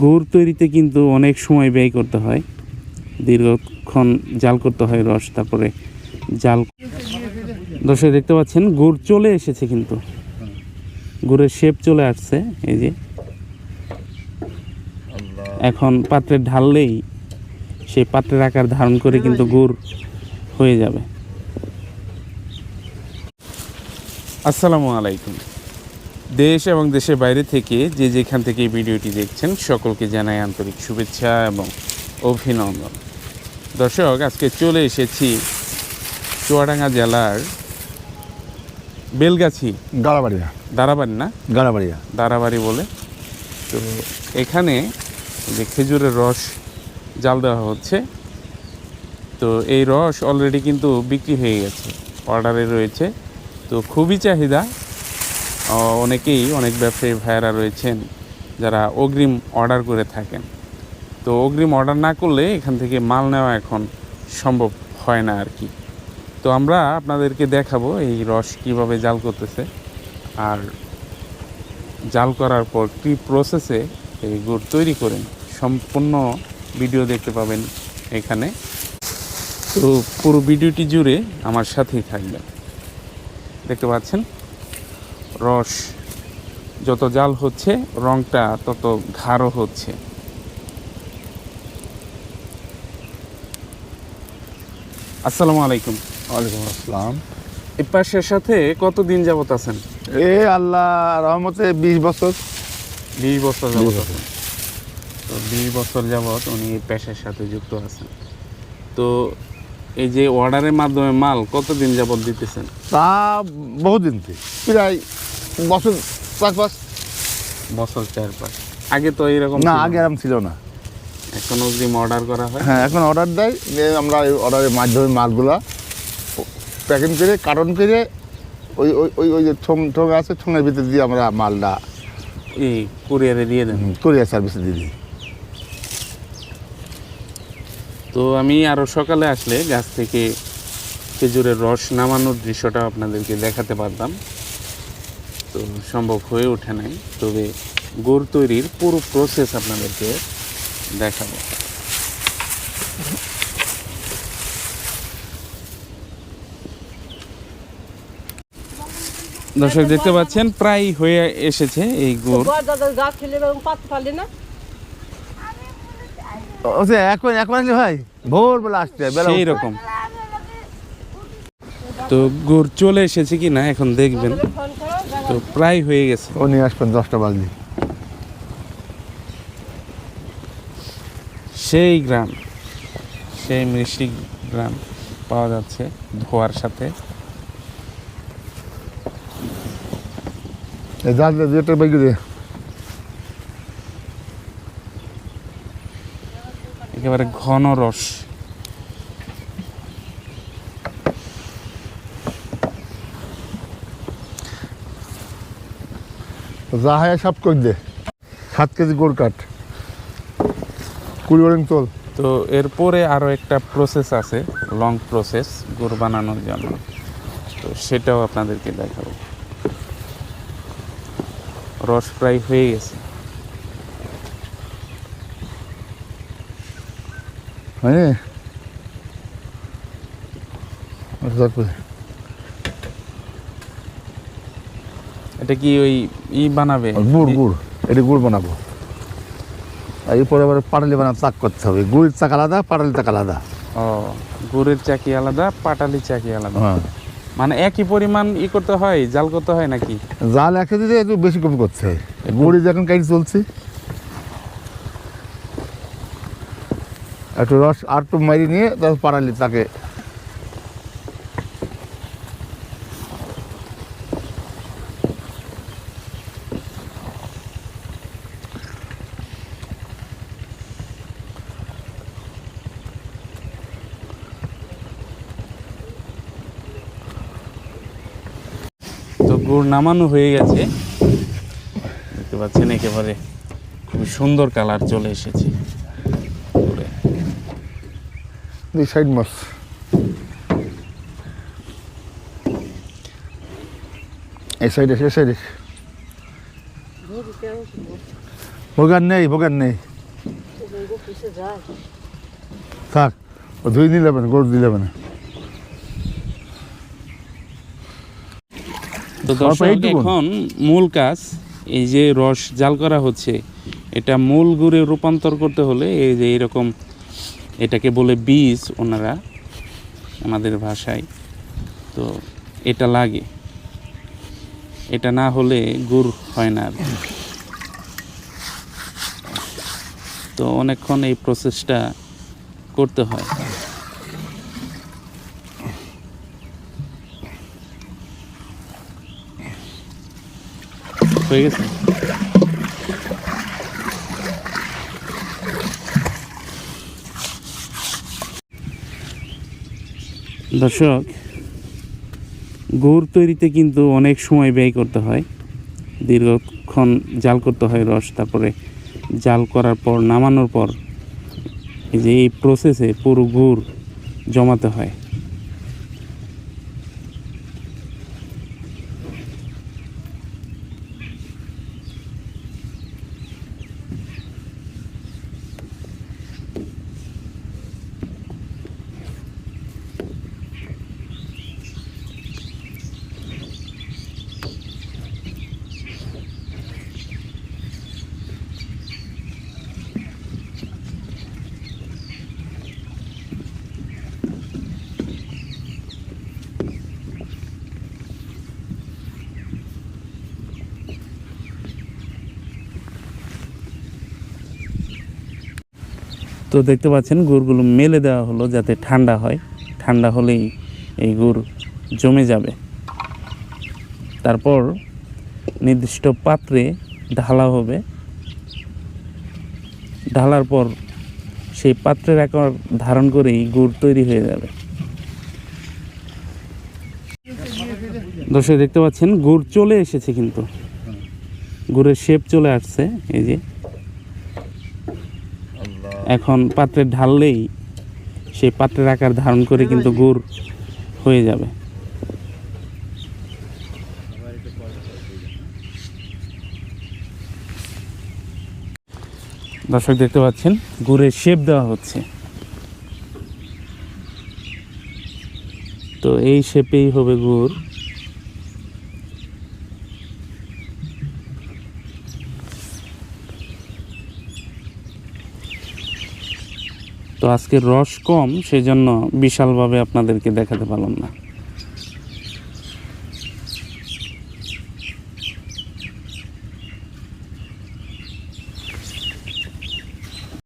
গুড় তৈরিতে কিন্তু অনেক সময় ব্যয় করতে হয়। দীর্ঘক্ষণ জাল করতে হয় রস, তারপরে জাল দর্শক দেখতে পাচ্ছেন, গুড় চলে এসেছে কিন্তু। গুড়ের শেপ চলে আসছে, এই যে। এখন পাত্রে ঢাললেই সেই পাত্রের আকার ধারণ করে কিন্তু গুড় হয়ে যাবে। আসসালামু আলাইকুম। দেশ এবং দেশের বাইরে থেকে যে যেখান থেকে এই ভিডিওটি দেখছেন সকলকে জানাই আন্তরিক শুভেচ্ছা এবং অভিনন্দন। দর্শক আজকে চলে এসেছি চুয়াডাঙ্গা জেলার বেলগাছি। গাড়াবাড়িয়া দারাবাড়ি না? গাড়াবাড়িয়া দারাবাড়ি বলে। তো এখানে যে খেজুরের রস জাল দেওয়া হচ্ছে তো এই রস অলরেডি কিন্তু বিক্রি হয়ে গেছে অর্ডারে রয়েছে। তো খুবই চাহিদা অনেকেই অনেক ব্যবসায়ী ভাইয়েরা রয়েছেন যারা অগ্রিম অর্ডার করে থাকেন। তো অগ্রিম অর্ডার না করলে এখান থেকে মাল নেওয়া এখন সম্ভব হয় না আর কি। তো আমরা আপনাদেরকে দেখাবো এই রস কীভাবে জাল করতেছে। আর জাল করার পর কী প্রসেসে এই গুড় তৈরি করেন সম্পূর্ণ ভিডিও দেখতে পাবেন এখানে। তো পুরো ভিডিওটি জুড়ে আমার সাথেই থাকবেন। দেখতে পাচ্ছেন? রস যত জাল হচ্ছে রংটা তত গাঢ় হচ্ছে। আসসালামু আলাইকুম। ওয়ালাইকুম আসসালাম। এই পাশের সাথে কতদিন যাবত আছেন? এ আল্লাহ রহমতে বিশ বছর। বিশ বছর যাবত। আছেন। তো বিশ বছর যাবত উনি এই পেশার সাথে যুক্ত আছেন। তো এই যে অর্ডারের মাধ্যমে মাল কতদিন যাবত দিতেছেন? তা বহুদিন থেকে। প্রায় বছর চার পাঁচ। বছর চার পাঁচ। আগে তো এইরকম না আগে এরকম ছিল না। এখন অগ্রিম অর্ডার করা হয়? হ্যাঁ এখন অর্ডার দেয় যে আমরা ওই অর্ডারের মাধ্যমে মালগুলা প্যাকিং করে কার্টন করে ওই ওই ওই ওই যে ঠোং ঠোং আছে ঠোঙের ভিতরে দিয়ে আমরা মালটা এই কুরিয়ারে দিয়ে দেন। কোরিয়ার সার্ভিসে দিয়ে দিই। তো আমি আরও সকালে আসলে গাছ থেকে খেজুরের রস নামানোর দৃশ্যটা আপনাদেরকে দেখাতে পারতাম। তো সম্ভব হয়ে ওঠে নাই তবে গুড় তৈরির পুরো প্রসেস আপনাদেরকে দেখাবো। দর্শক দেখতে পাচ্ছেন প্রায় হয়ে এসেছে এই গুড়। গা খেলে পারলে না। ও সে এখন এখন আসলে ভাই ভোরবেলা আসতে হয়, বেলা সেই রকম। তো গুড় চলে এসেছে কি না এখন দেখবেন। তো প্রায় হয়ে গেছে। ও নিয়ে আসবেন দশটা বাজে সেই গ্রাম সেই মিষ্টি গ্রাম পাওয়া যাচ্ছে ধোয়ার সাথে। যেটা বেগে দে। একেবারে ঘন রস। যা হয় সব করে দে। সাত কেজি গোড় কাঠ। কুড়ি ওরিং তোল তো এরপরে আরও একটা প্রসেস আছে লং প্রসেস গুড় বানানোর জন্য। তো সেটাও আপনাদেরকে দেখাবো। রস প্রায় হয়ে গেছে। হয়নি? আচ্ছা, এটা কি ওই ই বানাবে? গুড় গুড়। এটা গুড় বানাবো। এরপরে আবার পাটালি বানাতে তাক করতে হবে। গুড়ের চাক আলাদা পাটালি তাক আলাদা। ও গুড়ের চাকি আলাদা পাটালি চাকি আলাদা। হ্যাঁ। মানে একই পরিমাণ ই করতে হয় জাল করতে হয় নাকি? জাল একসাথে একটু বেশি কম করতে হয়। গুড়ি যখন কাটি চলছে একটু রস আর একটু মারি নিয়ে তারপর পাটালি তাকে। তো গুড় নামানো হয়ে গেছে। দেখতে পাচ্ছেন একেবারে খুবই সুন্দর কালার চলে এসেছে গুড়ে। দুই সাইড মাছ এই সাইডে সে সাইডে ভোগান নেই ভোগান নেই। থাক ও ধুই হবে না গরু দিলে না। তো দর্শক এখন মূল কাজ এই যে রস জাল করা হচ্ছে এটা মূল গুড়ে রূপান্তর করতে হলে এই যে এরকম এটাকে বলে বীজ ওনারা আমাদের ভাষায়। তো এটা লাগে। এটা না হলে গুড় হয় না। তো অনেকক্ষণ এই প্রসেসটা করতে হয়। হয়ে গেছে? দর্শক গুড় তৈরিতে কিন্তু অনেক সময় ব্যয় করতে হয়। দীর্ঘক্ষণ জাল করতে হয় রস, তারপরে জাল করার পর, নামানোর পর এই যে এই প্রসেসে পুরো গুড় জমাতে হয়। তো দেখতে পাচ্ছেন গুড়গুলো মেলে দেওয়া হলো যাতে ঠান্ডা হয়। ঠান্ডা হলেই এই গুড় জমে যাবে। তারপর নির্দিষ্ট পাত্রে ঢালা হবে। ঢালার পর সেই পাত্রের আকার ধারণ করেই গুড় তৈরি হয়ে যাবে। দর্শক, দেখতে পাচ্ছেন গুড় চলে এসেছে কিন্তু। গুড়ের শেপ চলে আসছে, এই যে। এখন পাত্রে ঢাললেই সেই পাত্রের আকার ধারণ করে কিন্তু গুড় হয়ে যাবে। দর্শক দেখতে পাচ্ছেন গুড়ের শেপ দেওয়া হচ্ছে। তো এই শেপেই হবে গুড়। তো আজকে রস কম সেজন্য বিশালভাবে আপনাদেরকে দেখাতে পারলাম না।